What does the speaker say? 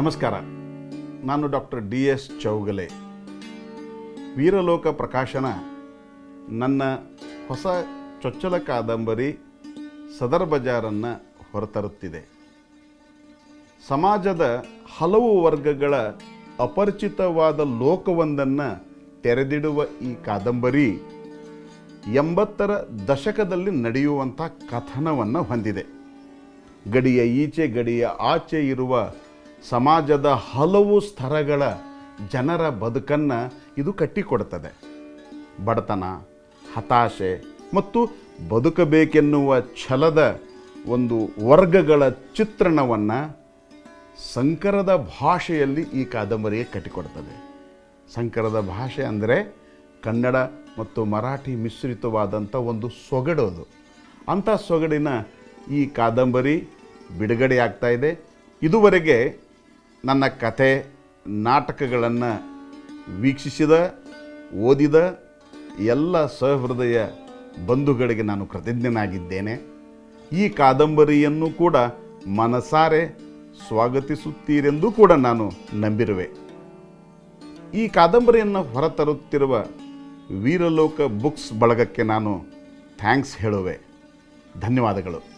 ನಮಸ್ಕಾರ. ನಾನು doctor D S Chougale. Veeraloka Prakashana ನನ್ನ ಹೊಸ ಚೊಚ್ಚಲ ಕಾದಂಬರಿ ಸದರ್ ಬಜಾರನ್ನು ಹೊರತರುತ್ತಿದೆ. ಸಮಾಜದ ಹಲವು ವರ್ಗಗಳ ಅಪರಿಚಿತವಾದ ಲೋಕವೊಂದನ್ನು ತೆರೆದಿಡುವ ಈ ಕಾದಂಬರಿ ಎಂಬತ್ತರ ದಶಕದಲ್ಲಿ ನಡೆಯುವಂಥ ಕಥನವನ್ನು ಹೊಂದಿದೆ. ಗಡಿಯ ಈಚೆ ಗಡಿಯ ಆಚೆ ಇರುವ ಸಮಾಜದ ಹಲವು ಸ್ತರಗಳ ಜನರ ಬದುಕನ್ನು ಇದು ಕಟ್ಟಿಕೊಡ್ತದೆ. ಬಡತನ, ಹತಾಶೆ ಮತ್ತು ಬದುಕಬೇಕೆನ್ನುವ ಛಲದ ಒಂದು ವರ್ಗಗಳ ಚಿತ್ರಣವನ್ನು ಸಂಕರದ ಭಾಷೆಯಲ್ಲಿ ಈ ಕಾದಂಬರಿಗೆ ಕಟ್ಟಿಕೊಡ್ತದೆ. ಸಂಕರದ ಭಾಷೆ ಅಂದರೆ ಕನ್ನಡ ಮತ್ತು ಮರಾಠಿ ಮಿಶ್ರಿತವಾದಂಥ ಒಂದು ಸೊಗಡು ಅದು. ಅಂಥ ಸೊಗಡಿನ ಈ ಕಾದಂಬರಿ ಬಿಡುಗಡೆ ಆಗ್ತಾ ಇದೆ. ಇದುವರೆಗೆ ನನ್ನ ಕತೆ ನಾಟಕಗಳನ್ನು ವೀಕ್ಷಿಸಿದ, ಓದಿದ ಎಲ್ಲ ಸಹೃದಯ ಬಂಧುಗಳಿಗೆ ನಾನು ಕೃತಜ್ಞನಾಗಿದ್ದೇನೆ. ಈ ಕಾದಂಬರಿಯನ್ನು ಕೂಡ ಮನಸಾರೆ ಸ್ವಾಗತಿಸುತ್ತೀರೆಂದು ಕೂಡ ನಾನು ನಂಬಿರುವೆ. ಈ ಕಾದಂಬರಿಯನ್ನು ಹೊರತರುತ್ತಿರುವ ವೀರಲೋಕ ಬುಕ್ಸ್ ಬಳಗಕ್ಕೆ ನಾನು ಥ್ಯಾಂಕ್ಸ್ ಹೇಳುವೆ. ಧನ್ಯವಾದಗಳು.